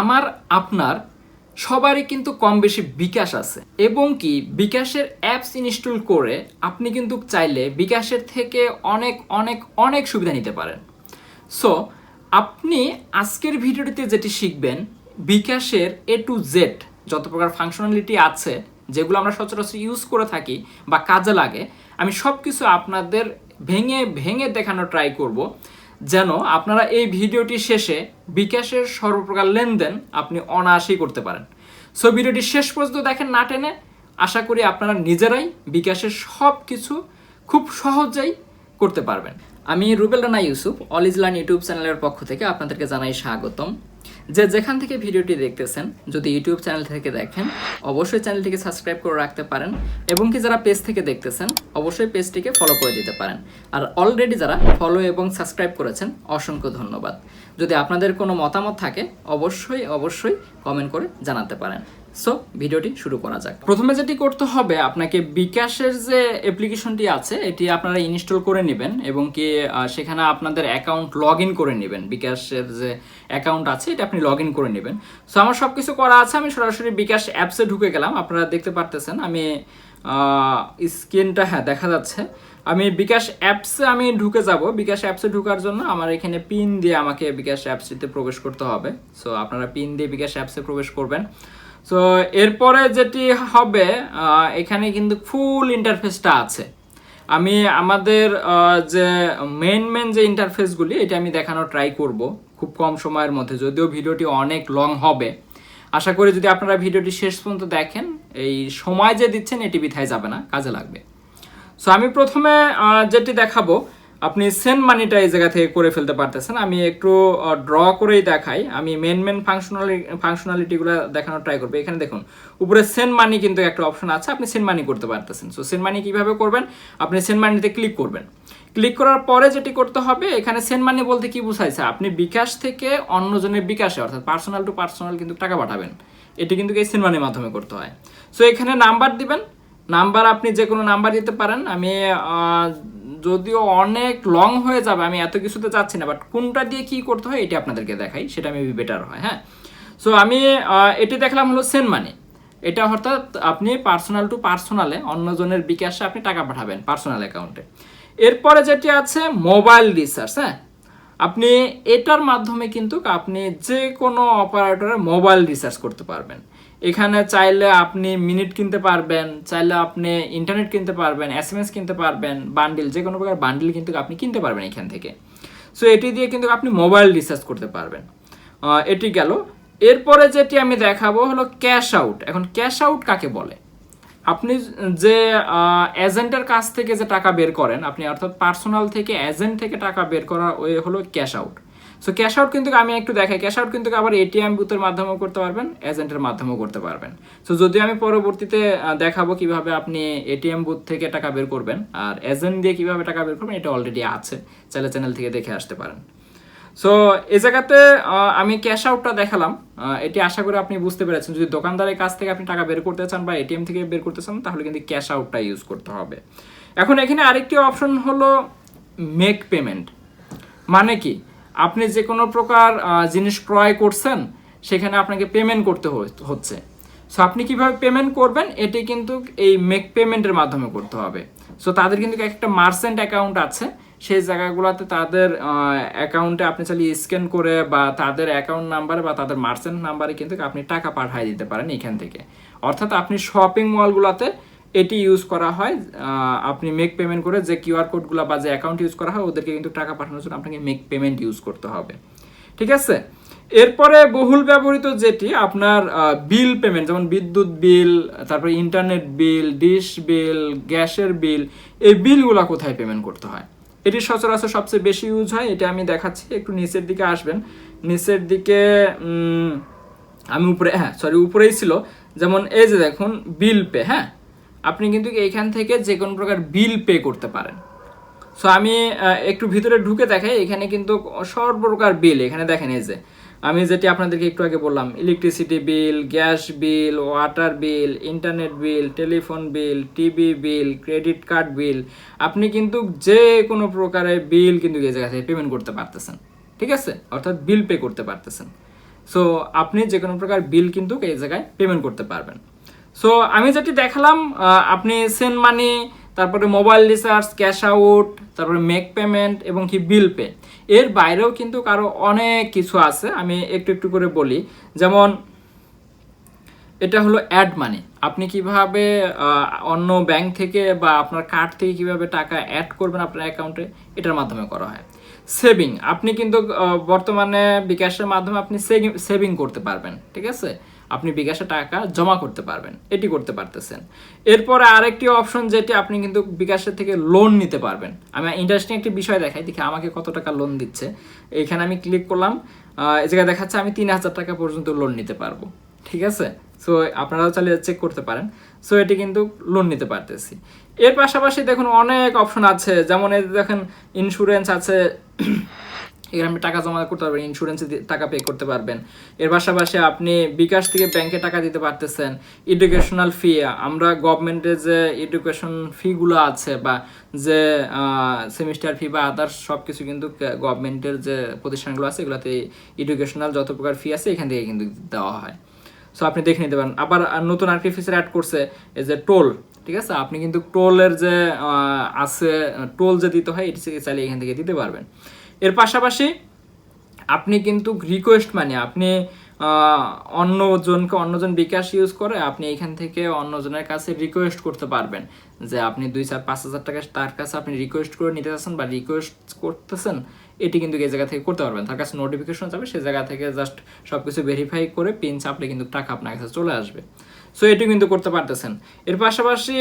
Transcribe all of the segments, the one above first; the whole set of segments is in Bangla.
আমার, আপনার, সবারই কিন্তু কম বেশি বিকাশ আছে। এবং কি, বিকাশের অ্যাপস ইনস্টল করে আপনি কিন্তু চাইলে বিকাশের থেকে অনেক অনেক অনেক সুবিধা নিতে পারেন। সো আপনি আজকের ভিডিওটিতে যেটি শিখবেন, বিকাশের এ টু জেড যত প্রকার ফাংশনালিটি আছে, যেগুলো আমরা সচরাচর ইউজ করে থাকি বা কাজে লাগে, আমি সব কিছু আপনাদের ভেঙে ভেঙে দেখানোর ট্রাই করব। যেন আপনারা এই ভিডিওটি শেষে বিকাশের সর্বপ্রকার লেনদেন আপনি অনায়াসেই করতে পারেন। সো ভিডিওটি শেষ পর্যন্ত দেখেন না টেনে। আশা করি আপনারা নিজেরাই বিকাশের সব কিছু খুব সহজেই করতে পারবেন। আমি রুবেল রানা ইউসুফ, অল ইজলান ইউটিউব চ্যানেলের পক্ষ থেকে আপনাদেরকে জানাই স্বাগতম। যে যেখান থেকে ভিডিওটি দেখতেছেন, যদি ইউটিউব চ্যানেল থেকে দেখেন, অবশ্যই চ্যানেলটিকে সাবস্ক্রাইব করে রাখতে পারেন এবং কি যারা পেজ থেকে দেখতেছেন, অবশ্যই পেজটিকে ফলো করে দিতে পারেন। আর অলরেডি যারা ফলো এবং সাবস্ক্রাইব করেছেন, অসংখ্য ধন্যবাদ। যদি আপনাদের কোনো মতামত থাকে, অবশ্যই অবশ্যই কমেন্ট করে জানাতে পারেন। সো ভিডিওটি শুরু করা যাক। প্রথমে যেটি করতে হবে, আপনাকে বিকাশের যে অ্যাপ্লিকেশনটি আছে, এটি আপনারা ইনস্টল করে নেবেন এবং কি সেখানে আপনাদের অ্যাকাউন্ট লগ করে নেবেন। বিকাশের যে অ্যাকাউন্ট আছে, এটা আপনি লগ করে নেবেন। সো আমার সব কিছু করা আছে, আমি সরাসরি বিকাশ অ্যাপসে ঢুকে গেলাম। আপনারা দেখতে পারতেছেন, আমি স্ক্রিনটা হ্যাঁ দেখা যাচ্ছে। আমি বিকাশ অ্যাপসে আমি ঢুকে যাব। বিকাশ অ্যাপসে ঢোকার জন্য আমার এখানে পিন দিয়ে আমাকে বিকাশ অ্যাপসটিতে প্রবেশ করতে হবে। সো আপনারা পিন দিয়ে বিকাশ অ্যাপসে প্রবেশ করবেন। সো এরপরে যেটি হবে এখানে কিন্তু ফুল ইন্টারফেসটা আছে। আমি আমাদের যে মেন মেন যে ইন্টারফেসগুলি এটা আমি দেখানোর ট্রাই করব খুব কম সময়ের মধ্যে, যদিও ভিডিওটি অনেক লং হবে। আশা করি যদি আপনারা ভিডিওটি শেষ পর্যন্ত দেখেন, এই সময় যে দিচ্ছেন, এটি বিথায় যাবে না, কাজে লাগবে। সো আমি প্রথমে যেটি দেখাবো আপনি সেন্ড মানিটা এই জায়গা থেকে করে ফেলতে পারতেছেন। আমি একটু ড্র করেই দেখাই। আমি মেন মেন ফাংশনালি ফাংশনালিটিগুলো দেখানোর ট্রাই করব। এখানে দেখুন, উপরে সেন্ড মানি কিন্তু একটা অপশন আছে। আপনি সেন্ড মানি করতে পারতেছেন। সো সেন্ড মানি কীভাবে করবেন? আপনি সেন্ড মানিতে ক্লিক করবেন। ক্লিক করার পরে যেটি করতে হবে, এখানে সেন্ড মানি বলতে কি বুঝাইছে আপনি বিকাশ থেকে অন্যজনের বিকাশে, অর্থাৎ পার্সোনাল টু পার্সোনাল কিন্তু টাকা পাঠাবেন। এটি কিন্তু এই সেন্ড মানির মাধ্যমে করতে হয়। সো এখানে নাম্বার দিবেন। নাম্বার আপনি যে কোনো নাম্বার দিতে পারেন। আমি যদিও অনেক লং হয়ে যাবে, আমি এত কিছুতে যাচ্ছি না বাট কোনটা দিয়ে কি করতে হয় এটি আপনাদেরকে দেখাই, সেটা মেবি বেটার হয় হ্যাঁ? সো আমি এটি দেখলাম হলো সেন্ড মানি এটা অর্থাৎ আপনি পার্সোনাল টু পার্সোনালে অন্যজনের বিকাশে আপনি টাকা পাঠাবেন পার্সোনাল অ্যাকাউন্টে এরপরে যেটি আছে মোবাইল রিচার্জ হ্যাঁ? আপনি এটার মাধ্যমে কিন্তু আপনি যে কোনো অপারেটরে মোবাইল রিচার্জ করতে পারবেন। এখানে চাইলে আপনি মিনিট কিনতে পারবেন, চাইলে আপনি ইন্টারনেট কিনতে পারবেন এস এম এস কিনতে পারবেন বান্ডিল যে কোনো প্রকার বান্ডিল কিন্তু আপনি কিনতে পারবেন এখান থেকে। সো এটি দিয়ে কিন্তু আপনি মোবাইল রিচার্জ করতে পারবেন। এটি গেল। এরপরে যেটি আমি দেখাবো হলো ক্যাশ আউট এখন ক্যাশ আউট কাকে বলে? আপনি যে এজেন্টের কাছ থেকে যে টাকা বের করেন, আপনি অর্থাৎ পার্সোনাল থেকে এজেন্ট থেকে টাকা বের করা ওই হলো cash out so cash out কিন্তু আমি একটু দেখাই। ক্যাশ আউট কিন্তু আবার এটিএম বুথের মাধ্যমেও করতে পারবেন এজেন্টের মাধ্যমেও করতে পারবেন। সো যদি আমি পরবর্তীতে দেখাবো কীভাবে আপনি এটিএম বুথ থেকে টাকা বের করবেন, আর এজেন্ট দিয়ে কীভাবে টাকা বের করবেন, এটা অলরেডি আছে। চাইলে চ্যানেল থেকে দেখে আসতে পারেন। সো এই জায়গাতে আমি ক্যাশ আউটটা দেখালাম। এটি আশা করি আপনি বুঝতে পেরেছেন। যদি দোকানদারের কাছ থেকে আপনি টাকা বের করতে চান বা এটিএম থেকে বের করতে চান, তাহলে কিন্তু ক্যাশ আউটটা ইউজ করতে হবে। এখন এখানে আরেকটি অপশন হলো মেক পেমেন্ট মানে কি? আপনি যে কোনো প্রকার জিনিস ক্রয় করছেন, সেখানে আপনাকে পেমেন্ট করতে হচ্ছে। সো আপনি কীভাবে পেমেন্ট করবেন? এটি কিন্তু এই মেক পেমেন্টের মাধ্যমে করতে হবে। সো তাদের কিন্তু একটা মার্চেন্ট অ্যাকাউন্ট আছে। সেই জায়গাগুলোতে তাদের অ্যাকাউন্টে আপনি চাইলে স্ক্যান করে বা তাদের অ্যাকাউন্ট নাম্বারে বা তাদের মার্চেন্ট নাম্বারে কিন্তু আপনি টাকা পাঠিয়ে দিতে পারেন এখান থেকে। অর্থাৎ আপনি শপিং মলগুলোতে এটি ইউজ করা হয় আপনি মেক পেমেন্ট করে যে কিউআর কোডগুলো বা যে অ্যাকাউন্ট ইউজ করা হয়, ওদেরকে কিন্তু টাকা পাঠানোর জন্য আপনাকে মেক পেমেন্ট ইউজ করতে হবে। ঠিক আছে? এরপরে বহুল ব্যবহৃত যেটি, আপনার বিল পেমেন্ট যেমন বিদ্যুৎ বিল তারপরে ইন্টারনেট বিল ডিশ বিল গ্যাসের বিল এই বিলগুলো কোথায় পেমেন্ট করতে হয়? এটি সচরাচর সবচেয়ে বেশি ইউজ হয়, এটা আমি দেখাচ্ছি, একটু নিচের দিকে আসবেন। নিচের দিকে আমি উপরে হ্যাঁ সরি উপরেই ছিল। যেমন এই যে দেখুন বিল পে হ্যাঁ? আপনি কিন্তু এইখান থেকে যে কোনো প্রকার বিল পে করতে পারেন। সো আমি একটু ভিতরে ঢুকে দেখাই, এখানে কিন্তু সর্বপ্রকার বিল। এখানে দেখেন, এই যে, আমি যেটি আপনাদেরকে একটু আগে বললাম electricity bill gas bill water bill internet bill telephone bill TV bill credit card bill আপনি কিন্তু যে কোনো প্রকারের বিল কিন্তু এই জায়গা থেকে পেমেন্ট করতে পারতেছেন। ঠিক আছে? অর্থাৎ বিল পে করতে পারতেছেন। সো আপনি যে কোনো প্রকার বিল কিন্তু এই জায়গায় পেমেন্ট করতে পারবেন। সো আমি যেটি দেখালাম আপনি সেন্ড মানি তারপরে মোবাইল রিচার্জ ক্যাশ আউট তারপরে মেক পেমেন্ট এবং কি বিল পে এর বাইরেও কিন্তু আরও অনেক কিছু আছে, আমি একটু একটু করে বলি। যেমন, এটা হলো অ্যাড মানি আপনি কীভাবে অন্য ব্যাংক থেকে বা আপনার কার্ড থেকে কীভাবে টাকা অ্যাড করবেন আপনার অ্যাকাউন্টে এটার মাধ্যমে করা হয়। সেভিং আপনি কিন্তু বর্তমানে বিকাশের মাধ্যমে আপনি সেভিং করতে পারবেন, ঠিক আছে? আপনি বিকাশে টাকা জমা করতে পারবেন, এটি করতে পারতেছেন। এরপরে আরেকটি অপশন যেটি আপনি কিন্তু বিকাশের থেকে লোন নিতে পারবেন। আমি ইন্টারেস্টিং একটি বিষয় দেখাই, দেখি আমাকে কত টাকা লোন দিচ্ছে। এখানে আমি ক্লিক করলাম এই জায়গায় দেখাচ্ছে আমি তিন হাজার টাকা পর্যন্ত লোন নিতে পারব। ঠিক আছে? সো আপনারাও চাইলে চেক করতে পারেন। সো এটি কিন্তু লোন নিতে পারতেছি। এর পাশাপাশি দেখুন অনেক অপশন আছে, যেমন এই দেখেন ইন্স্যুরেন্স আছে এখানে আপনি টাকা জমা করতে পারবেন ইন্স্যুরেন্সে টাকা পে করতে পারবেন। এর পাশাপাশি আপনি বিকাশ থেকে ব্যাংকে টাকা দিতে পারতেছেন। এডুকেশনাল ফি আমরা গভর্নমেন্টের যে এডুকেশন ফিগুলো আছে বা যে সেমিস্টার ফি বা আদার্স সব কিছু কিন্তু গভর্নমেন্টের যে প্রতিষ্ঠানগুলো আছে, এগুলোতে এডুকেশনাল যত প্রকার ফি আছে, এখান থেকে কিন্তু দেওয়া হয়। সো আপনি দেখে নিতে পারেন। আবার, আর নতুন আরেকটি ফিচার অ্যাড করছে যে টোল ঠিক আছে? আপনি কিন্তু টোলের যে আছে, টোল যে দিতে হয় এটি চাইলে এখান থেকে দিতে পারবেন। এর পাশাপাশি আপনি কিন্তু রিকোয়েস্ট মানে আপনি অন্যজনকে, অন্যজন বিকাশ ইউজ করে আপনি এখান থেকে অন্যজনের কাছে রিকোয়েস্ট করতে পারবেন। যে আপনি দুই চার, পাঁচ হাজার টাকা তার কাছে আপনি রিকোয়েস্ট করে নিতে চাচ্ছেন বা রিকোয়েস্ট করতেছেন, এটি কিন্তু এই জায়গা থেকে করতে পারবেন। তার কাছে নোটিফিকেশন যাবে, সে জায়গা থেকে জাস্ট সব কিছু ভেরিফাই করে পিন চাপলে কিন্তু টাকা আপনার কাছে চলে আসবে। সো এটি কিন্তু করতে পারতেছেন। এর পাশাপাশি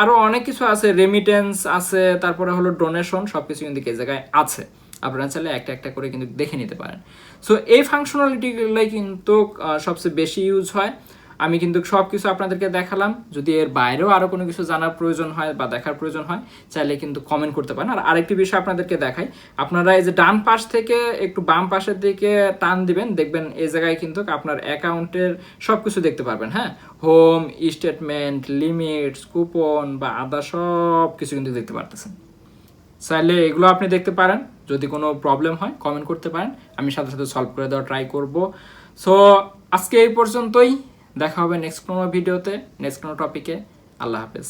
আরও অনেক কিছু আছে। রেমিটেন্স আছে, তারপরে হলো ডোনেশন সব কিছু কিন্তু এই জায়গায় আছে। আপনারা চাইলে একটা একটা করে কিন্তু দেখে নিতে পারেন। সো এই ফাংশনালিটিগুলোই কিন্তু সবচেয়ে বেশি ইউজ হয়। আমি কিন্তু সব কিছু আপনাদেরকে দেখালাম। যদি এর বাইরেও আরও কোনো কিছু জানার প্রয়োজন হয় বা দেখার প্রয়োজন হয়, চাইলে কিন্তু কমেন্ট করতে পারেন। আর আরেকটি বিষয় আপনাদেরকে দেখাই। আপনারা এই যে ডান পাশ থেকে একটু বাম পাশের দিকে টান দিবেন, দেখবেন এই জায়গায় কিন্তু আপনার অ্যাকাউন্টের সব কিছু দেখতে পারবেন হ্যাঁ? হোম স্টেটমেন্ট লিমিটস কুপন বা আদা সব কিছু কিন্তু দেখতে পারতেছেন। চাইলে এগুলো আপনি দেখতে পারেন। যদি কোনো প্রবলেম হয় কমেন্ট করতে পারেন। আমি সাথে সাথে সলভ করে দেওয়ার ট্রাই করব। সো আজকে এই পর্যন্তই। দেখা হবে নেক্সট কোনো ভিডিওতে নেক্সট কোনো টপিকে আল্লাহ হাফেজ।